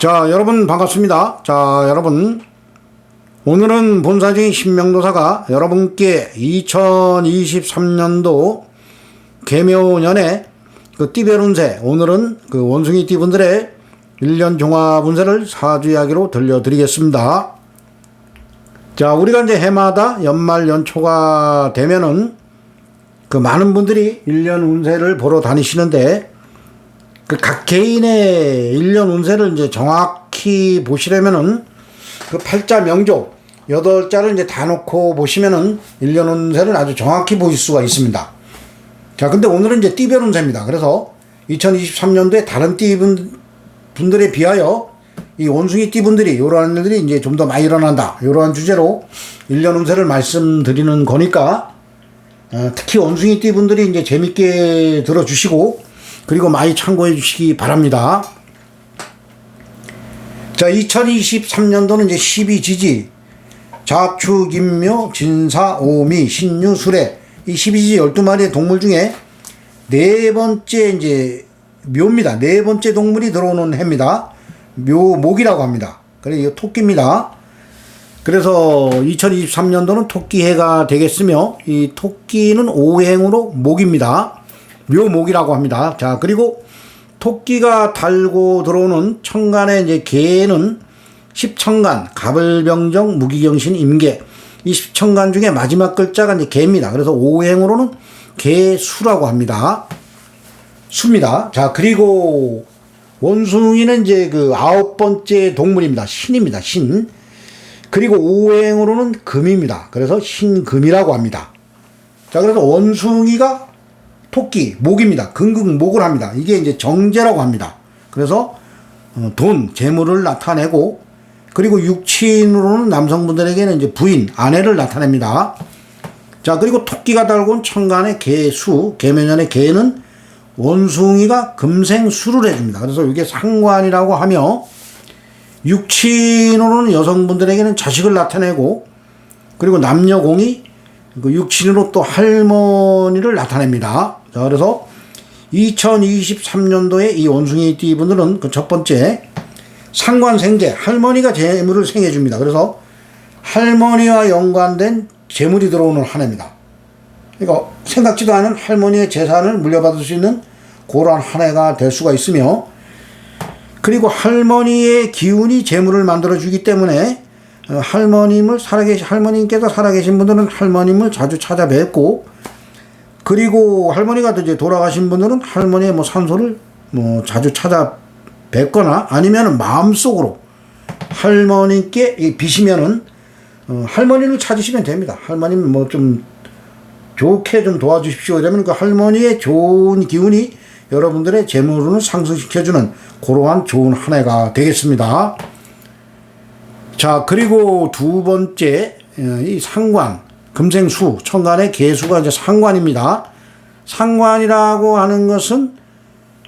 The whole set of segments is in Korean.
자, 여러분 반갑습니다. 자, 여러분. 오늘은 본사진 신명도사가 여러분께 2023년도 개묘년에 그 띠별 운세, 오늘은 그 원숭이 띠분들의 1년 종합 운세를 사주 이야기로 들려드리겠습니다. 자, 우리가 이제 해마다 연말 연초가 되면은 그 많은 분들이 1년 운세를 보러 다니시는데 그 각 개인의 1년 운세를 이제 정확히 보시려면은 그 팔자 명조 여덟 자를 이제 다 놓고 보시면은 1년 운세를 아주 정확히 보실 수가 있습니다. 자, 근데 오늘은 이제 띠별 운세입니다. 그래서 2023년도에 다른 띠분 분들에 비하여 이 원숭이 띠분들이 이러한 일들이 이제 좀 더 많이 일어난다. 이러한 주제로 1년 운세를 말씀드리는 거니까 어, 특히 원숭이 띠분들이 이제 재밌게 들어주시고 그리고 많이 참고해 주시기 바랍니다. 자, 2023년도는 이제 12지지, 자축, 임묘, 진사, 오미, 신유, 수레, 이 12지지 12마리의 동물 중에 네 번째 이제 묘입니다. 네 번째 동물이 들어오는 해입니다. 묘목이라고 합니다. 그래, 이거 토끼입니다. 그래서 2023년도는 토끼해가 되겠으며, 이 토끼는 오행으로 목입니다. 묘목이라고 합니다. 자, 그리고 토끼가 달고 들어오는 천간의 이제 개는 십천간, 가불병정, 무기경신, 임계. 이 십천간 중에 마지막 글자가 이제 개입니다. 그래서 오행으로는 개수라고 합니다. 수입니다. 자, 그리고 원숭이는 이제 그 아홉 번째 동물입니다. 신입니다. 신. 그리고 오행으로는 금입니다. 그래서 신금이라고 합니다. 자, 그래서 원숭이가 토끼, 목입니다. 근근목을 합니다. 이게 이제 정제라고 합니다. 그래서 어, 돈, 재물을 나타내고 그리고 육친으로는 남성분들에게는 이제 부인, 아내를 나타냅니다. 자, 그리고 토끼가 달고 온 천간의 개수, 개면연의 개는 원숭이가 금생수를 해줍니다. 그래서 이게 상관이라고 하며 육친으로는 여성분들에게는 자식을 나타내고 그리고 남녀공이 그 육친으로 또 할머니를 나타냅니다. 자, 그래서 2023년도에 이 원숭이 띠분들은 그 첫 번째 상관생재 할머니가 재물을 생해 줍니다. 그래서 할머니와 연관된 재물이 들어오는 한 해입니다. 그러니까 생각지도 않은 할머니의 재산을 물려받을 수 있는 그러한 한 해가 될 수가 있으며 그리고 할머니의 기운이 재물을 만들어 주기 때문에 어, 할머님을 살아계신 할머님께서 살아계신 분들은 할머님을 자주 찾아뵙고 그리고 할머니가 또 이제 돌아가신 분들은 할머니의 뭐 산소를 뭐 자주 찾아 뵙거나 아니면은 마음속으로 할머니께 이 비시면은 어, 할머니를 찾으시면 됩니다. 할머님 뭐 좀 좋게 좀 도와주십시오. 이러면 그 할머니의 좋은 기운이 여러분들의 재물을 상승시켜주는 그러한 좋은 한 해가 되겠습니다. 자, 그리고 두 번째, 어, 이 상관, 금생수, 천간의 개수가 이제 상관입니다. 상관이라고 하는 것은,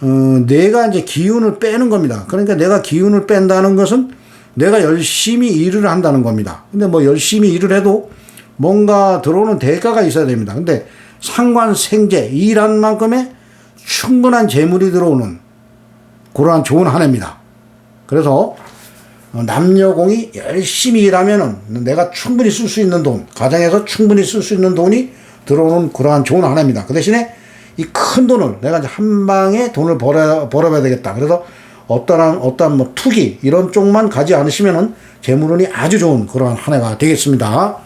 어, 내가 이제 기운을 빼는 겁니다. 그러니까 내가 기운을 뺀다는 것은 내가 열심히 일을 한다는 겁니다. 근데 뭐 열심히 일을 해도 뭔가 들어오는 대가가 있어야 됩니다. 근데 상관 생재, 일한 만큼의 충분한 재물이 들어오는 그러한 좋은 한 해입니다. 그래서 어, 남녀공이 열심히 일하면은 내가 충분히 쓸 수 있는 돈, 가정에서 충분히 쓸 수 있는 돈이 들어오는 그러한 좋은 한 해입니다. 그 대신에 이 큰 돈을 내가 이제 한 방에 돈을 벌어, 벌어봐야 되겠다. 그래서 어떠한, 어떠한 뭐 투기, 이런 쪽만 가지 않으시면은 재물운이 아주 좋은 그러한 한 해가 되겠습니다.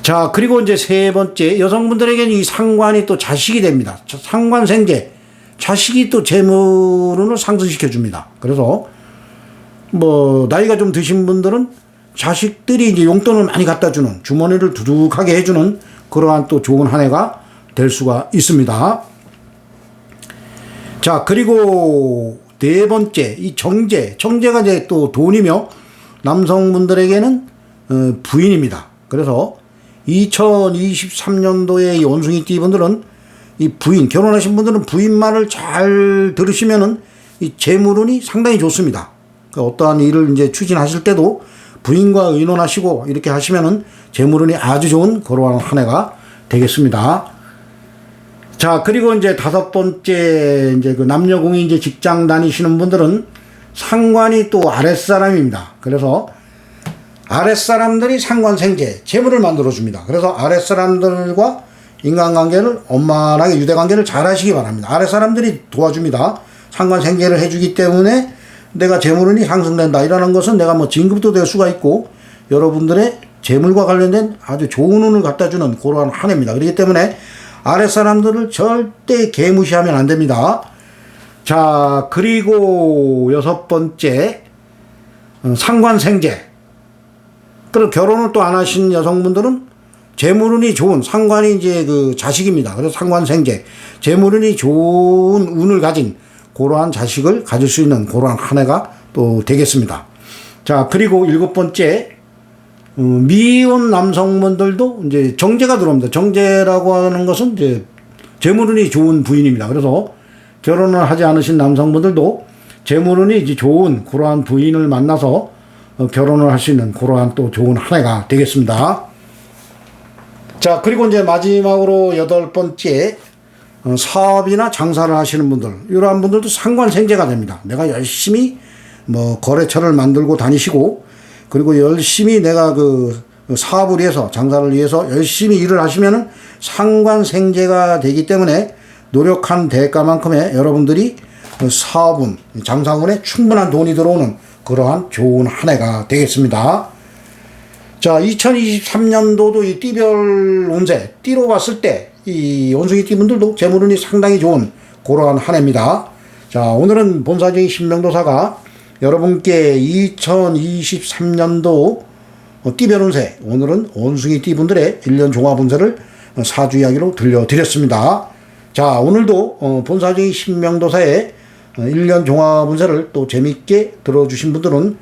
자, 그리고 이제 세 번째, 여성분들에게는 이 상관이 또 자식이 됩니다. 상관생재. 자식이 또 재물운을 상승시켜 줍니다. 그래서 뭐, 나이가 좀 드신 분들은 자식들이 이제 용돈을 많이 갖다 주는, 주머니를 두둑하게 해주는 그러한 또 좋은 한 해가 될 수가 있습니다. 자, 그리고 네 번째, 이 정제. 정제가 이제 또 돈이며 남성분들에게는 어, 부인입니다. 그래서 2023년도에 이 원숭이 띠 분들은 이 부인, 결혼하신 분들은 부인 말을 잘 들으시면은 이 재물운이 상당히 좋습니다. 그 어떠한 일을 이제 추진하실 때도 부인과 의논하시고 이렇게 하시면은 재물운이 아주 좋은 그러한 한 해가 되겠습니다. 자, 그리고 이제 다섯 번째, 이제 그 남녀공이 이제 직장 다니시는 분들은 상관이 또 아랫사람입니다. 그래서 아랫사람들이 상관 생제, 재물을 만들어줍니다. 그래서 아랫사람들과 인간관계를 원만하게 유대관계를 잘 하시기 바랍니다. 아랫사람들이 도와줍니다. 상관 생제를 해주기 때문에 내가 재물운이 상승된다. 이라는 것은 내가 뭐 진급도 될 수가 있고 여러분들의 재물과 관련된 아주 좋은 운을 갖다 주는 그러한 한 해입니다. 그렇기 때문에 아랫사람들을 절대 개무시하면 안 됩니다. 자, 그리고 여섯 번째, 어, 상관생제. 그리고 결혼을 또 안 하신 여성분들은 재물운이 좋은 상관이 이제 그 자식입니다. 그래서 상관생제. 재물운이 좋은 운을 가진 그러한 자식을 가질 수 있는 그러한 한 해가 또 되겠습니다. 자, 그리고 일곱 번째, 어, 미혼 남성분들도 이제 정제가 들어옵니다. 정제라고 하는 것은 이제 재물운이 좋은 부인입니다. 그래서 결혼을 하지 않으신 남성분들도 재물운이 이제 좋은 그러한 부인을 만나서 어, 결혼을 할 수 있는 그러한 또 좋은 한 해가 되겠습니다. 자, 그리고 이제 마지막으로 여덟 번째, 어, 사업이나 장사를 하시는 분들, 이러한 분들도 상관생제가 됩니다. 내가 열심히 뭐 거래처를 만들고 다니시고, 그리고 열심히 내가 그 사업을 위해서, 장사를 위해서 열심히 일을 하시면은 상관생제가 되기 때문에 노력한 대가만큼의 여러분들이 그 사업은, 장사운에 충분한 돈이 들어오는 그러한 좋은 한 해가 되겠습니다. 자, 2023년도도 이 띠별 운세, 띠로 봤을 때, 이 원숭이 띠분들도 재물운이 상당히 좋은 그러한 한 해입니다. 자, 오늘은 본사적인 신명도사가 여러분께 2023년도 띠별 운세, 오늘은 원숭이 띠분들의 1년 종합 운세를 사주 이야기로 들려드렸습니다. 자, 오늘도 어, 본사적인 신명도사의 1년 종합 운세를 또 재밌게 들어주신 분들은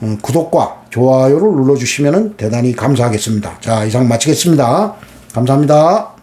어, 구독과 좋아요를 눌러주시면 대단히 감사하겠습니다. 자, 이상 마치겠습니다. 감사합니다.